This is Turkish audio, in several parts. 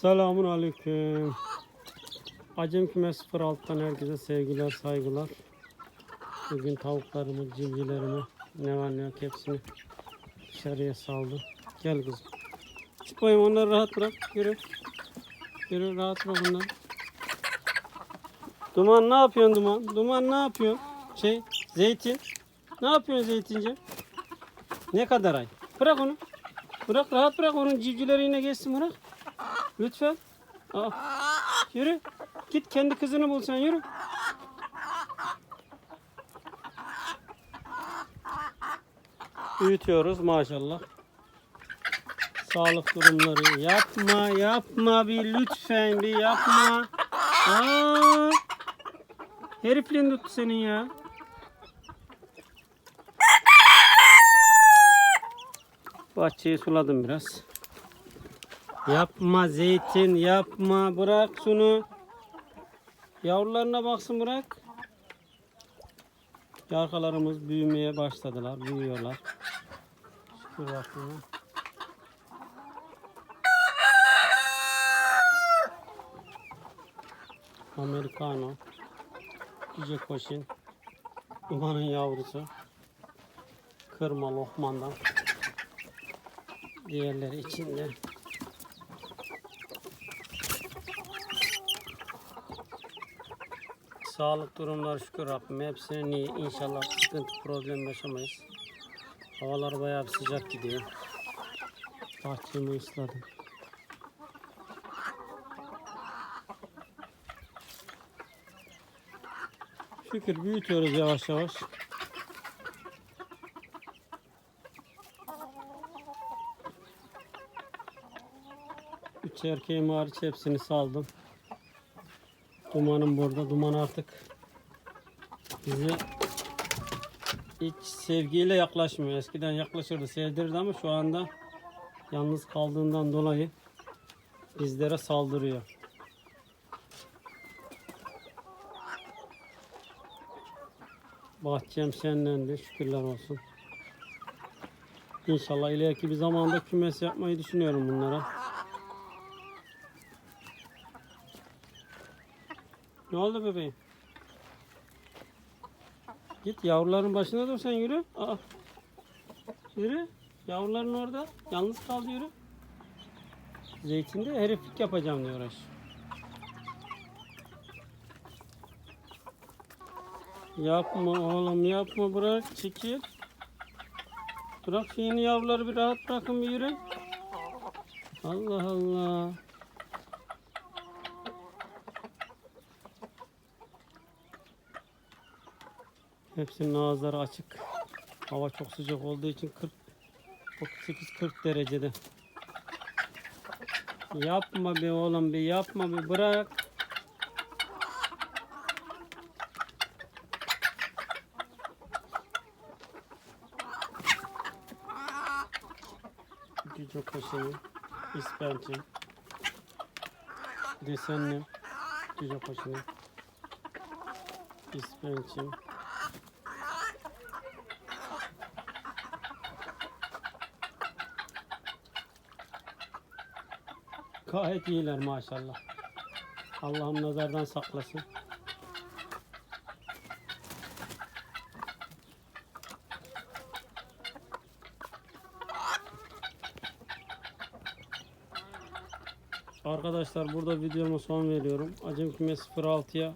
Selamun Aleyküm. Acem Kümes 06'dan herkese sevgiler, saygılar. Bugün tavuklarımı, civcilerimi, ne var ne yok hepsini dışarıya saldım. Gel kızım. Çık bakayım onları rahat bırak. Yürü. Yürü rahat bırak onları. Duman ne yapıyorsun Duman? Duman ne yapıyorsun? Şey, Zeytin. Ne yapıyorsun Zeytince? Ne kadar ay? Bırak onu. Bırak rahat bırak onun civcileri yine geçsin bırak. Lütfen. Aa, yürü. Git kendi kızını bul sen yürü. Büyütüyoruz maşallah. Sağlık durumları yapma yapma bir lütfen bir yapma. Aa, herifliğin tuttu senin ya. Bahçeyi suladım biraz. Yapma zeytin yapma bırak şunu. Yavrularına baksın bırak. Yarkalarımız büyümeye başladılar. Büyüyorlar. Şükür Rabbime. Americano. Cice koşin. Dumanın yavrusu. Kırma lokmandan. Diğerleri içinde. Sağlık durumları şükür Rabbim hepsinin iyi. İnşallah sıkıntı problem yaşamayız. Havalar bayağı sıcak gidiyor. Bahçemi ısladım. Şükür büyütüyoruz yavaş yavaş. Üç erkeğim hariç hepsini saldım. Dumanım burada. Duman artık bize hiç sevgiyle yaklaşmıyor. Eskiden yaklaşırdı, sevdirirdi ama şu anda yalnız kaldığından dolayı bizlere saldırıyor. Bahçem şenlendi. Şükürler olsun. İnşallah ileriki bir zamanda kümes yapmayı düşünüyorum bunlara. Ne oldu bebeğim? Git yavruların başına dur sen yürü. Aa. Yürü. Yavruların orada. Yalnız kaldı yürü. Zeytinde heriflik yapacağım diyor uğraş. Yapma oğlum yapma bırak çekil. Bırak yeni yavruları bir rahat bırakın bir yürü. Allah Allah. Hepsinin ağızları açık. Hava çok sıcak olduğu için 40 38-40 derecede. Yapma be oğlum be yapma be bırak. Cico koşunu, ispençi, desenli, cico koşunu, ispençi. Gayet iyiler maşallah. Allah'ım nazardan saklasın. Arkadaşlar burada videoma son veriyorum. Acem Küme 06'ya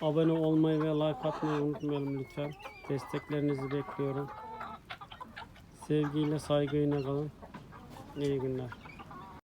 abone olmayı ve like atmayı unutmayalım lütfen. Desteklerinizi bekliyorum. Sevgiyle saygıyla kalın. İyi günler.